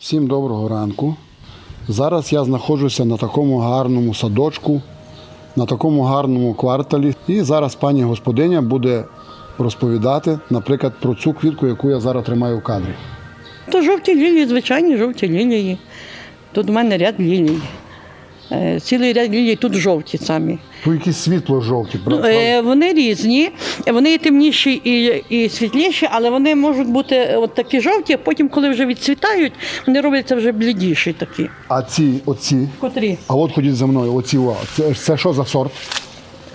Всім доброго ранку. Зараз я знаходжуся на такому гарному садочку, на такому гарному кварталі. І зараз пані господиня буде розповідати, наприклад, про цю квітку, яку я зараз тримаю в кадрі. То жовті лілії, звичайні жовті лілії. Тут у мене ряд лілій. Е, Цілий ряд лілій тут жовті самі. Тут якісь світло жовті, Ну, правда? е, вони різні, вони і темніші і, і світліші, але вони можуть бути от такі жовті, а потім, коли вже відцвітають, вони робляться вже блідіші такі. А ці, оці, Котрі? а от ходіть за мною, оці, це, це що за сорт?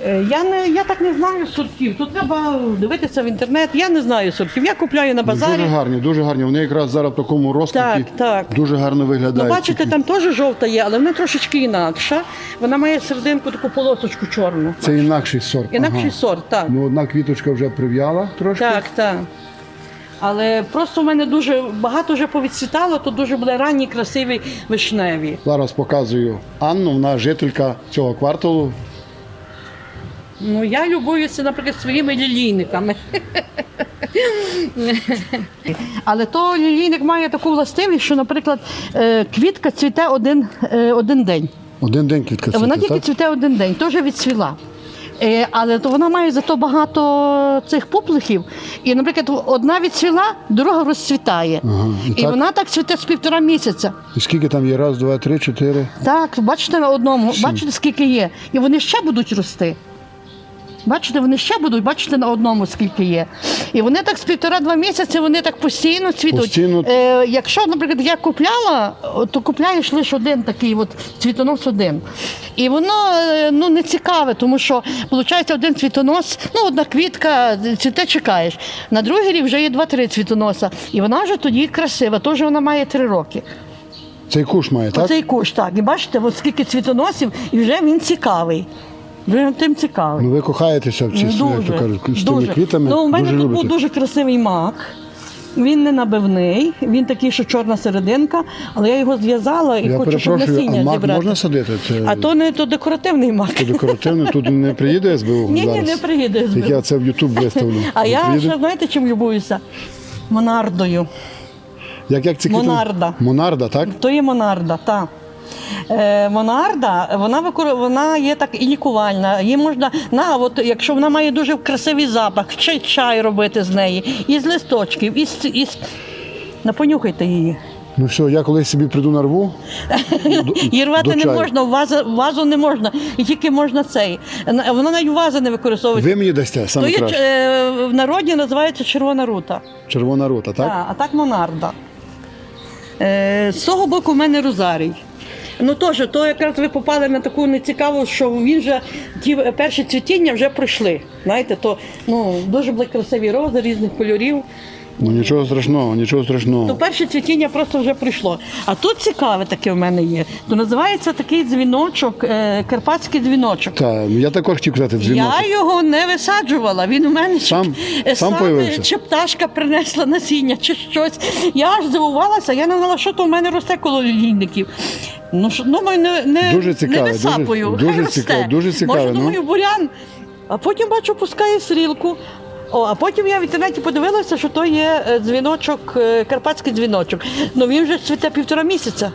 Е, Я не я так не знаю сортів. Тут треба дивитися в інтернет. Я не знаю сортів. Я купляю на базарі. Дуже гарні, дуже гарні. Вони якраз зараз в такому розквіті Так, так. дуже гарно Ну, виглядають. бачите, там теж жовта є, але вона трошечки інакша. Вона має серединку таку полосочку чорну. Це інакший сорт. Інакший ага. сорт, так. Ну, одна квіточка вже прив'яла трошки. Так, так. Але просто в мене дуже багато вже повідцвітало, то дуже були ранні, красиві вишневі. Зараз показую Анну, вона жителька цього кварталу. Ну, я любуюся, наприклад, своїми лілійниками. Але то лілійник має таку властивість, що, наприклад, е, квітка цвіте один, е, один день. Один день квітка цвіте, Вона тільки так? цвіте один день, теж відцвіла. Е, Але то вона має зато багато цих пуплихів. І, наприклад, одна відцвіла, друга розцвітає. Ага, і І так? вона так цвіте з півтора місяця. І скільки там є? Раз, два, три, чотири. Так, бачите на одному, бачите, скільки є. І вони ще будуть рости. Бачите, вони ще будуть, бачите на одному, скільки є. І вони так з півтора-два місяці, вони так постійно цвітуть. Постійно? Е, якщо, наприклад, я купляла, то купляєш лише один такий от цвітонос один. І воно е, ну, не цікаве, тому що виходить один цвітонос, ну одна квітка, цвіте чекаєш. На другий рік вже є два-три цвітоноса. І вона вже тоді красива, теж вона має три роки. Цей куш має, так? Оцей кущ, так. І бачите, от скільки цвітоносів, і вже він цікавий. Вже тим цікавий. Ну ви кохаєтеся в ці, як то кажуть, з тими дуже. квітами. Ну, у мене дуже тут любите. був дуже красивий мак. Він не набивний, він такий, що чорна серединка, але я його зв'язала і Я хочу, щоб перепрошую, а насіння мак зібрати. можна садити? Це А то не то декоративний мак. це декоративно, тут не приїде СБУ Ні, ні, зараз? не приїде Як СБУ. я це в Ютуб виставлю. А Не я приїде? ще знаєте, чим любуюся? Монардою. Як, як ці квіти? Монарда. Монарда, так? То є монарда, так. Е, монарда, вона викор... вона є так і лікувальна. Її можна, на, от, якщо вона має дуже красивий запах, чи чай робити з неї, із листочків, із, із... Ну, понюхайте її. Ну все, я колись собі прийду на рву. Її рвати до не чаю. можна, вазу, вазу не можна, і тільки можна цей. Вона навіть вази не використовується. Ви мені дасте То саме є, краще. е, в народі називається червона рута. Червона рота, так? Так, а так монарда. Е, з того боку в мене розарій. Ну теж, то якраз ви попали на таку нецікаву, що він вже ті перші цвітіння вже пройшли. Знаєте, то ну, дуже були красиві рози різних кольорів. Ну нічого страшного, нічого страшного. То перше цвітіння просто вже прийшло. А тут цікаве таке в мене є. То називається такий дзвіночок, е, карпатський дзвіночок. Так, ну я також хотів казати дзвінок. Я його не висаджувала. Він у мене чи- Сам- е, сам сам, появився? чи пташка принесла насіння, чи щось. Я аж здивувалася, я не знала, що то в мене росте коло лінників. Ну, що, думаю, не, не, Дуже не цікаве, висапую. дуже- хай дуже росте. цікаве, дуже цікаве, Може, ну. думаю, бурян. А потім бачу, пускає стрілку. О, а потім я в інтернеті подивилася, що то є е, дзвіночок, е, карпатський дзвіночок. Ну він вже цвіте півтора місяця.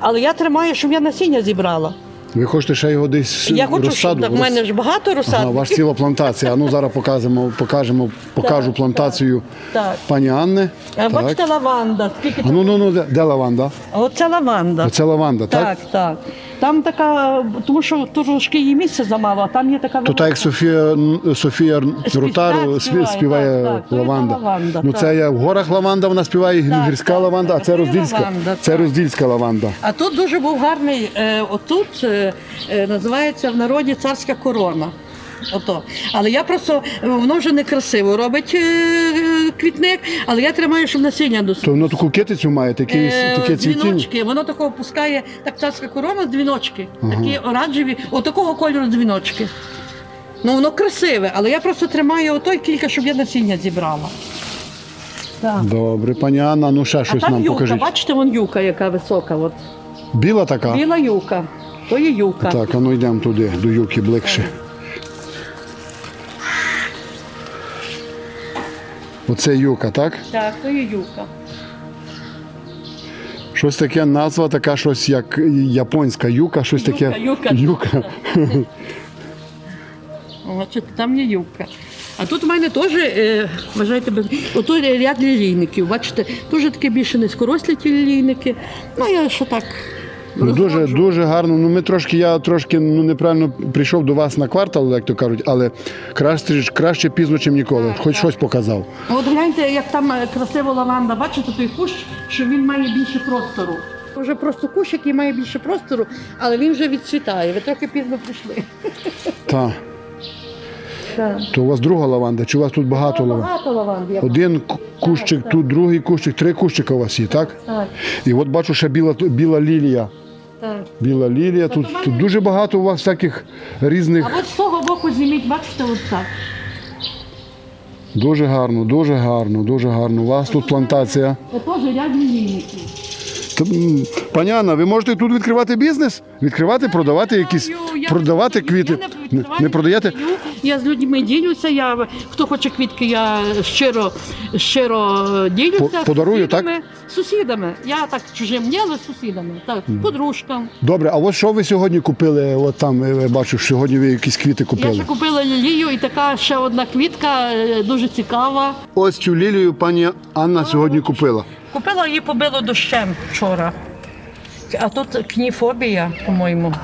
Але я тримаю, щоб я насіння зібрала. Ви хочете ще його десь Я хочу, розсаду? щоб так, в мене ж багато розсади. Ага, у вас ціла плантація. А ну зараз покажемо, покажемо, покажу Так, плантацію так. пані Анни. А Так. бачите лаванда, скільки А ну ну ну де, де лаванда? Оце лаванда. Оце лаванда, так? Так, так. Там така, тому що трошки її місця замало, а там є така То так як Софія Софія Ротару так, співає, співає так, так, лаванда. лаванда, Ну так. це є в горах лаванда, вона співає Так, гірська так, лаванда, а це роздільська. лаванда, Це так. роздільська лаванда. А тут дуже був гарний, е, отут е, е, називається в народі царська корона. Ото. Але я просто, воно вже не красиво робить е, квітник, але я тримаю, щоб насіння То досить. воно таку китицю має, такі, Е, таке цвітіння. дзвіночки, воно такого пускає, так царська корона, дзвіночки, такі оранжеві, отакого кольору дзвіночки. Ну воно красиве, але я просто тримаю отой кілька, щоб я насіння зібрала. Так. Добре, пані Анна, ну ще А щось там нам юка, покажіть. бачите, вон юка, яка висока. От. Біла така? Біла юка. То є юка. Так, а ну йдемо туди, до юки ближче. Оце юка, так? Так, то є юка. Щось таке назва, така щось як японська юка, щось Юка, таке. юка. юка. Бачите, там є юбка. А тут у мене теж, е, вважайте, без... ото ряд лілійників. Бачите, дуже такі більше низькорослі ті лілійники. Ну, я ще так. Ну, Дуже дуже гарно. Ну, ми трошки, я трошки ну, неправильно прийшов до вас на квартал, як то кажуть, але краще, краще пізно, ніж ніколи. Так, Хоч так. щось показав. От гляньте, як там е, красиво лаванда, бачите той кущ, що він має більше простору. Вже просто кущ, який має більше простору, але він вже відцвітає. Ви трохи пізно прийшли. Так. Так. То у вас друга лаванда, чи у вас тут багато лаванд? Багато лаванд є. Один кущик, так. тут другий кущик, три кущика у вас є, так? Так, І от бачу ще біла, біла лілія. Так. Біла лілія. Тут, тут дуже багато у вас всяких різних. А от з того боку зніміть, бачите, от так. Дуже гарно, дуже гарно, дуже гарно. У вас тут плантація. Це теж лінійників. М, Пані Анна, ви можете тут відкривати бізнес? Відкривати, продавати якісь, продавати квіти. Не, не продаєте? Я з людьми ділюся. Я, хто хоче квітки, я щиро, щиро ділюся. Подарую, так? сусідами. З Сусідами. Я так чужим не, але сусідами. Так, подружкам. Добре, а от що ви сьогодні купили? От там я бачу, сьогодні ви якісь квіти Я купили. ще купила лілію і така ще одна квітка, е, дуже цікава. Ось цю лілію пані Анна сьогодні купила. Купила її побило дощем вчора. А тут кніфобія, по-моєму.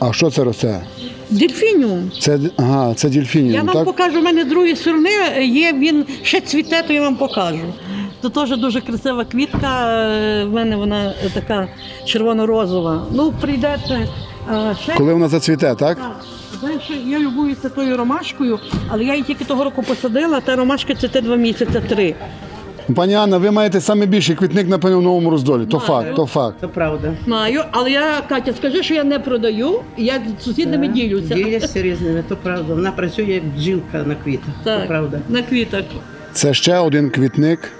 А що це росте? Дельфініум. Це ага, це Я вам так? покажу, у мене з другої сторони є, він ще цвіте, то я вам покажу. Це теж дуже красива квітка. е, В мене вона така червоно-розова. Ну, прийдете. е, Ще Коли вона зацвіте, так? так. Знаєш, я любуюся тою ромашкою, але я її тільки того року посадила, та ромашка це два місяці, три. Пані Анна, ви маєте найбільший квітник, напевно, в новому роздолі. То факт, то факт. Це правда. Маю, але я, Катя, скажи, що я не продаю, я з сусідами ділюся. Діляться різними, то правда. Вона працює як бджілка на квітах. Так, То правда. на квітах. Це ще один квітник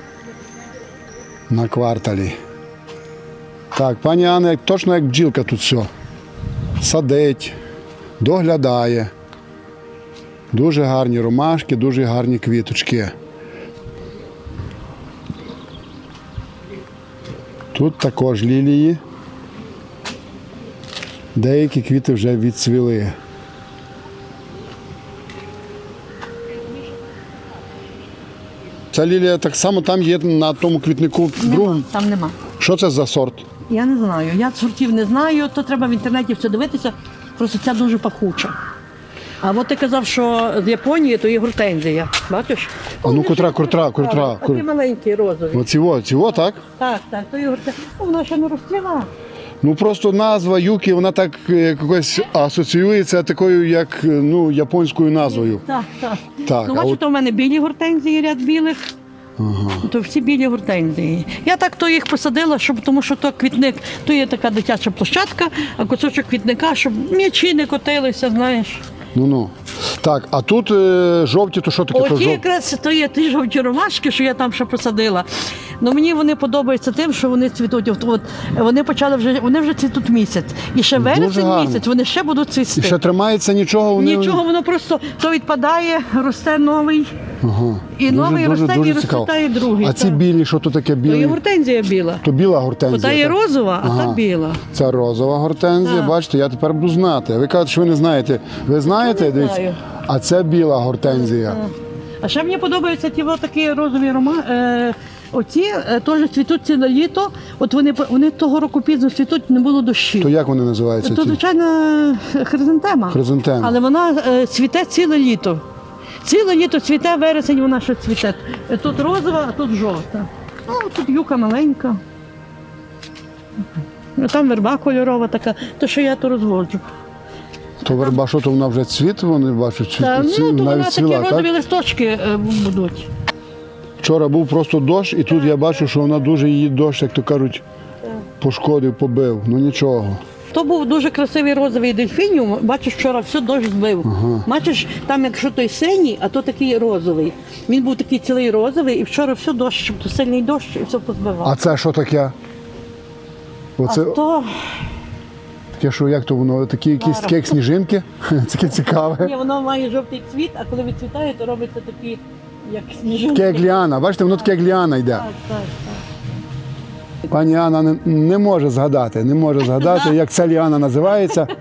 на кварталі. Так, пані Анна, точно як бджілка тут все. Садить, доглядає. Дуже гарні ромашки, дуже гарні квіточки. Тут також лілії. Деякі квіти вже відцвіли. Ця лілія так само там є на тому квітнику другому. Там нема. Що це за сорт? Я не знаю. Я сортів не знаю, то треба в інтернеті все дивитися. Просто ця дуже пахуча. А от ти казав, що з Японії то є гортензія. Бачиш? А ну, котра, котра, котра? Такі маленькі розові. Оці во, ці во, так? Так, так, то є гортензія. Ну, Вона ще не розцвіла. Ну просто назва юки, вона так е, якось асоціюється такою, як е, ну, японською назвою. Так, так. Так, ну, а бачите, у мене білі гортензії, ряд білих. Ага. То всі білі гортензії. Я так то їх посадила, щоб тому що то квітник, то є така дитяча площадка, а кусочок квітника, щоб м'ячі не котилися, знаєш. Ну ну. Так, а тут е, жовті, то що таке? То Оті жов... якраз то є ті жовті ромашки, що я там ще посадила. Ну мені вони подобаються тим, що вони цвітуть. От, от вони почали вже, вони вже цвітуть місяць. І ще вересень гарно. місяць вони ще будуть цвісти. І ще тримається нічого, вони. Нічого, воно просто то відпадає, росте новий, Ага. і новий росте, і цікаво. розцвітає другий. А ці так. білі, що то таке То є гортензія біла. То біла гортензія. Та є так? розова, а та Ага. біла. Це розова гортензія. Так. Бачите, я тепер буду знати. Ви кажете, що ви не знаєте. Ви знаєте? не знаю. А це біла гортензія. А ще мені подобаються ті от такі розові рома. Е, оці е, теж цвітуть ціле літо. От вони вони того року пізно цвітуть, не було дощів. То як вони називаються? То, ці? звичайно, хризантема. Хризантеми. Але вона е, цвіте ціле літо. Ціле літо цвіте, вересень вона ще цвіте. Тут розова, а тут жовта. Ну, тут юка маленька. Там верба кольорова така, то що я то розводжу. То верба, що то вона вже цвіт, вони бачу, цвіт, Та, ці- ну, то вона навіть такі цвіла, розові так? листочки е, будуть. Вчора був просто дощ, і тут я бачу, що вона дуже її дощ, як то кажуть, пошкодив, побив. Ну нічого. То був дуже красивий розовий дельфініум. Бачиш, вчора все дощ збив. Бачиш, там якщо той синій, а то такий розовий. Він був такий цілий розовий, і вчора все дощ, то сильний дощ і все позбивав. А це що таке? Оце А то таке, що як то воно, такі якісь такі як сніжинки? Таке цікаве. ні, воно має жовтий цвіт, а коли відцвітає, то робиться такі, як сніжинки. Таке як ліана. Бачите, воно таке як ліана йде. Так, так, так. Пані Анна не, не може згадати, не може згадати, як ця ліана називається.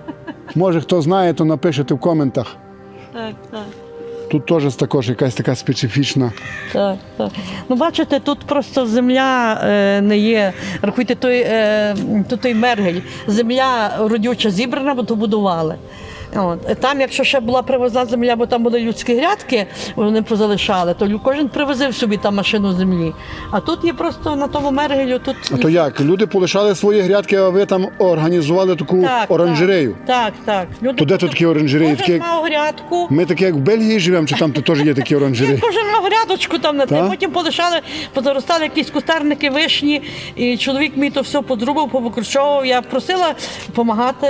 Може, хто знає, то напишете в коментах. Так, так. Тут теж також якась така специфічна. Так, так. Ну, бачите, тут просто земля е, не є. Рахуйте, той, е, тут той мергель. Земля родюча зібрана, бо то будували. От. Там, якщо ще була привозна земля, бо там були людські грядки, вони позалишали, то кожен привозив собі там машину землі. А тут є просто на тому мергелю. Тут А то як? Люди полишали свої грядки, а ви там організували таку Так, оранжерею. Так, так. Люди То де тут такі оранжереї? Кожен Такі, мав грядку. Ми такі, як в Бельгії живемо, чи там теж є такі оранжереї? Кожен мав грядочку там на те. Потім полишали, позаростали якісь кустарники вишні, і чоловік мій то все подрубав, повикручовував. Я просила допомагати.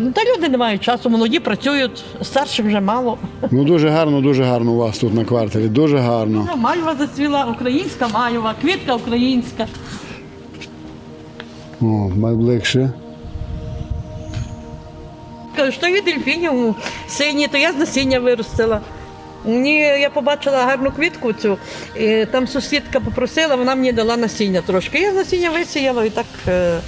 Ну, та люди не мають часу, молоді працюють, старшим вже мало. Ну дуже гарно, дуже гарно у вас тут на квартирі. Дуже гарно. Мальва зацвіла, українська мальва, квітка українська. О, найближче. Кажу, що є дельфінів сині, то я з насіння виростила. Мені я побачила гарну квітку цю, і там сусідка попросила, вона мені дала насіння трошки. Я насіння висіяла і так е,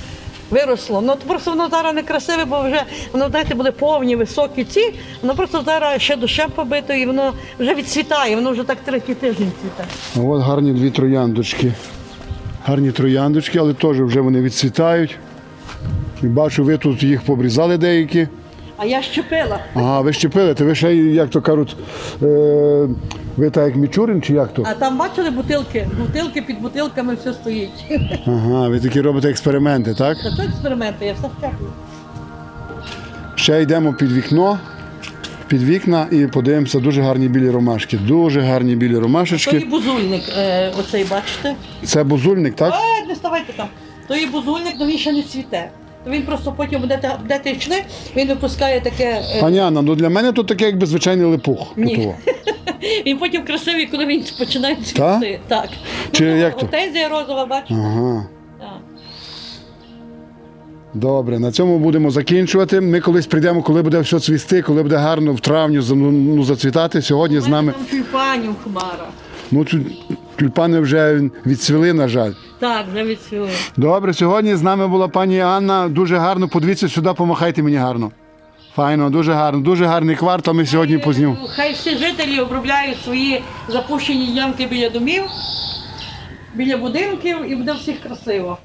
виросло. Ну просто воно зараз не красиве, бо вже воно, знаєте, були повні, високі ці. Воно просто зараз ще дощем побито і воно вже відцвітає, воно вже так третій тиждень цвіте. От гарні дві трояндочки. Гарні трояндочки, але теж вже вони відцвітають. І бачу, ви тут їх побрізали деякі. А я щепила. Ага, ви щепили, то ви ще, як то кажуть, е, ви так як Мічурин чи як то? А там бачили бутилки? Бутилки під бутилками все стоїть. Ага, ви такі робите експерименти, так? Та це експерименти, я все втякую. Ще йдемо під вікно, під вікна і подивимося дуже гарні білі ромашки. Дуже гарні білі То і ромашечки. бузульник, е, оцей бачите. Це бузульник, так? А, не ставайте там. То і бузульник, але він ще не цвіте. То він просто потім будете, будете йшли, він випускає таке. е, Пані Анна, ну для мене тут таке якби звичайний липух. Ні. Отого. Він потім красивий, коли він починає цвісти. Так. Чи ну, як то? Гортензія розова, бачите? Ага. Так. Добре, на цьому будемо закінчувати. Ми колись прийдемо, коли буде все цвісти, коли буде гарно в травні ну, зацвітати. Сьогодні з нами. Там тюльпанів хмара. Ну, тю- тюльпани вже відцвіли, на жаль. Так, вже відсіли. Добре, сьогодні з нами була пані Анна. Дуже гарно. Подивіться сюди, помахайте мені гарно. Файно, дуже гарно, дуже гарний квартал. Ми сьогодні познів. Хай всі жителі обробляють свої запущені ямки біля домів, біля будинків і буде всіх красиво.